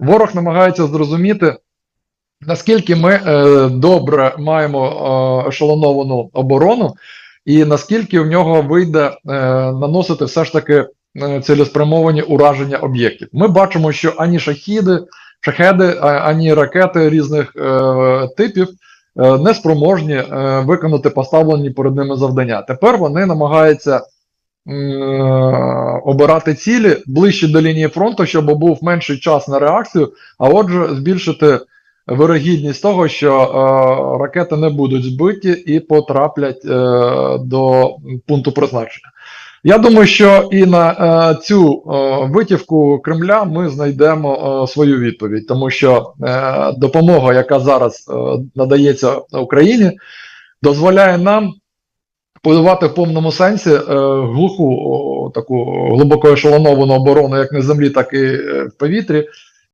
ворог намагається зрозуміти, наскільки ми е, добре маємо е, ешелоновану оборону, і наскільки в нього вийде е, наносити все ж таки е, цілеспрямовані ураження об'єктів. Ми бачимо, що ані шахіди, шахеди, ані ракети різних е, типів е, не спроможні е, виконати поставлені перед ними завдання. Тепер вони намагаються обирати цілі ближче до лінії фронту, щоб був менший час на реакцію, а отже, збільшити вирогідність того, що е, ракети не будуть збиті і потраплять е, до пункту призначення. Я думаю, що і на е, цю е, витівку Кремля ми знайдемо е, свою відповідь, тому що е, допомога, яка зараз е, надається Україні, дозволяє нам будувати в повному сенсі е, глуху о, таку глибоко ешелоновану оборону як на землі, так і е, в повітрі,